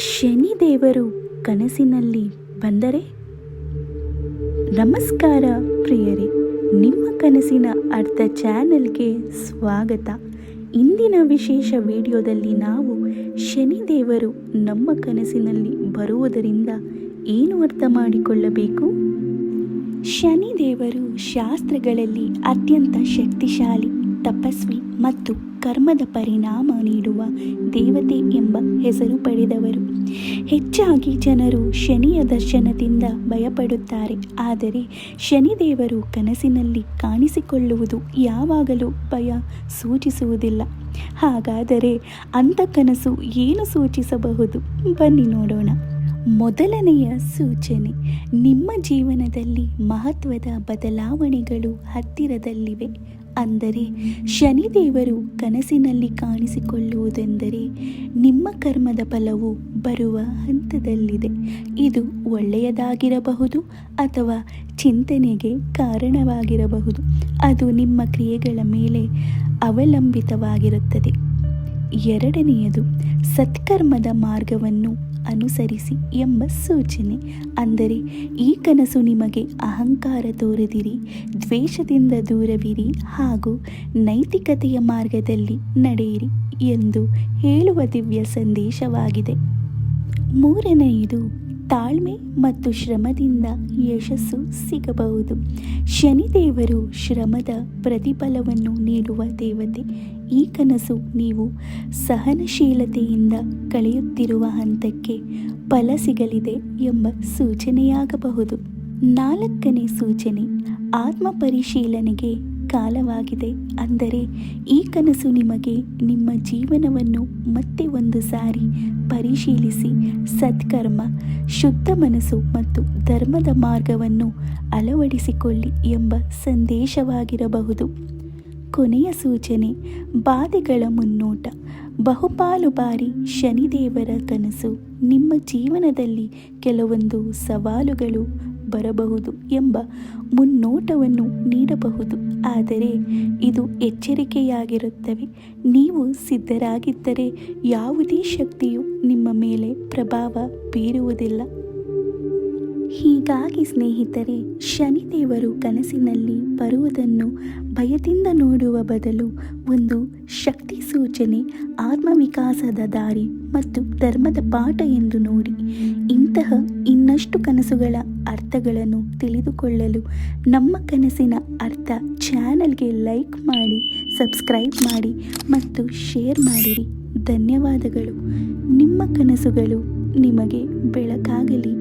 ಶನಿದೇವರು ಕನಸಿನಲ್ಲಿ ಬಂದರೆ? ನಮಸ್ಕಾರ ಪ್ರಿಯರೇ, ನಿಮ್ಮ ಕನಸಿನ ಅರ್ಧ ಚಾನೆಲ್ಗೆ ಸ್ವಾಗತ. ಇಂದಿನ ವಿಶೇಷ ವಿಡಿಯೋದಲ್ಲಿ ನಾವು ಶನಿದೇವರು ನಮ್ಮ ಕನಸಿನಲ್ಲಿ ಬರುವುದರಿಂದ ಏನು ಅರ್ಥ ಮಾಡಿಕೊಳ್ಳಬೇಕು? ಶನಿದೇವರು ಶಾಸ್ತ್ರಗಳಲ್ಲಿ ಅತ್ಯಂತ ಶಕ್ತಿಶಾಲಿ ತಪಸ್ವಿ ಮತ್ತು ಕರ್ಮದ ಪರಿಣಾಮ ನೀಡುವ ದೇವತೆ ಎಂಬ ಹೆಸರು ಪಡೆದವರು. ಹೆಚ್ಚಾಗಿ ಜನರು ಶನಿಯ ದರ್ಶನದಿಂದ ಭಯಪಡುತ್ತಾರೆ. ಆದರೆ ಶನಿದೇವರು ಕನಸಿನಲ್ಲಿ ಕಾಣಿಸಿಕೊಳ್ಳುವುದು ಯಾವಾಗಲೂ ಭಯ ಸೂಚಿಸುವುದಿಲ್ಲ. ಹಾಗಾದರೆ ಅಂಥ ಕನಸು ಏನು ಸೂಚಿಸಬಹುದು? ಬನ್ನಿ ನೋಡೋಣ. ಮೊದಲನೆಯ ಸೂಚನೆ, ನಿಮ್ಮ ಜೀವನದಲ್ಲಿ ಮಹತ್ವದ ಬದಲಾವಣೆಗಳು ಹತ್ತಿರದಲ್ಲಿವೆ. ಅಂದರೆ ಶನಿದೇವರು ಕನಸಿನಲ್ಲಿ ಕಾಣಿಸಿಕೊಳ್ಳುವುದೆಂದರೆ ನಿಮ್ಮ ಕರ್ಮದ ಫಲವು ಬರುವ ಹಂತದಲ್ಲಿದೆ. ಇದು ಒಳ್ಳೆಯದಾಗಿರಬಹುದು ಅಥವಾ ಚಿಂತನೆಗೆ ಕಾರಣವಾಗಿರಬಹುದು. ಅದು ನಿಮ್ಮ ಕ್ರಿಯೆಗಳ ಮೇಲೆ ಅವಲಂಬಿತವಾಗಿರುತ್ತದೆ. ಎರಡನೆಯದು, ಸತ್ಕರ್ಮದ ಮಾರ್ಗವನ್ನು ಅನುಸರಿಸಿ ಎಂಬ ಸೂಚನೆ. ಅಂದರೆ, ಈ ಕನಸು ನಿಮಗೆ ಅಹಂಕಾರ ತೋರದಿರಿ, ದ್ವೇಷದಿಂದ ದೂರವಿರಿ ಹಾಗೂ ನೈತಿಕತೆಯ ಮಾರ್ಗದಲ್ಲಿ ನಡೆಯಿರಿ ಎಂದು ಹೇಳುವ ದಿವ್ಯ ಸಂದೇಶವಾಗಿದೆ. ಮೂರನೆಯದು ತಾಳ್ಮೆ ಮತ್ತು ಶ್ರಮದಿಂದ ಯಶಸ್ಸು ಸಿಗಬಹುದು. ಶನಿದೇವರು ಶ್ರಮದ ಪ್ರತಿಫಲವನ್ನು ನೀಡುವ ದೇವತೆ. ಈ ಕನಸು ನೀವು ಸಹನಶೀಲತೆಯಿಂದ ಕಳೆಯುತ್ತಿರುವ ಹಂತಕ್ಕೆ ಫಲ ಸಿಗಲಿದೆ ಎಂಬ ಸೂಚನೆಯಾಗಬಹುದು. ನಾಲ್ಕನೇ ಸೂಚನೆ, ಆತ್ಮ ಪರಿಶೀಲನೆಗೆ ಕಾಲವಾಗಿದೆ. ಅಂದರೆ ಈ ಕನಸು ನಿಮಗೆ ನಿಮ್ಮ ಜೀವನವನ್ನು ಮತ್ತೆ ಒಂದು ಸಾರಿ ಪರಿಶೀಲಿಸಿ, ಸತ್ಕರ್ಮ, ಶುದ್ಧ ಮನಸ್ಸು ಮತ್ತು ಧರ್ಮದ ಮಾರ್ಗವನ್ನು ಅಳವಡಿಸಿಕೊಳ್ಳಿ ಎಂಬ ಸಂದೇಶವಾಗಿರಬಹುದು. ಕೊನೆಯ ಸೂಚನೆ, ಬಾಧೆಗಳ ಮುನ್ನೋಟ. ಬಹುಪಾಲು ಬಾರಿ ಶನಿದೇವರ ಕನಸು ನಿಮ್ಮ ಜೀವನದಲ್ಲಿ ಕೆಲವೊಂದು ಸವಾಲುಗಳು ಬರಬಹುದು ಎಂಬ ಮುನ್ನೋಟವನ್ನು ನೀಡಬಹುದು. ಆದರೆ ಇದು ಎಚ್ಚರಿಕೆಯಾಗಿರುತ್ತವೆ. ನೀವು ಸಿದ್ಧರಾಗಿದ್ದರೆ ಯಾವುದೇ ಶಕ್ತಿಯು ನಿಮ್ಮ ಮೇಲೆ ಪ್ರಭಾವ ಬೀರುವುದಿಲ್ಲ. ಹೀಗಾಗಿ ಸ್ನೇಹಿತರೆ, ಶನಿದೇವರು ಕನಸಿನಲ್ಲಿ ಬರುವುದನ್ನು ಭಯದಿಂದ ನೋಡುವ ಬದಲು ಒಂದು ಶಕ್ತಿ ಸೂಚನೆ, ಆತ್ಮವಿಕಾಸದ ದಾರಿ ಮತ್ತು ಧರ್ಮದ ಪಾಠ ಎಂದು ನೋಡಿ. ಇಂತಹ ಇನ್ನಷ್ಟು ಕನಸುಗಳ ಅರ್ಥಗಳನ್ನು ತಿಳಿದುಕೊಳ್ಳಲು ನಮ್ಮ ಕನಸಿನ ಅರ್ಥ ಚಾನಲ್ಗೆ ಲೈಕ್ ಮಾಡಿ, ಸಬ್ಸ್ಕ್ರೈಬ್ ಮಾಡಿ ಮತ್ತು ಶೇರ್ ಮಾಡಿರಿ. ಧನ್ಯವಾದಗಳು. ನಿಮ್ಮ ಕನಸುಗಳು ನಿಮಗೆ ಬೆಳಕು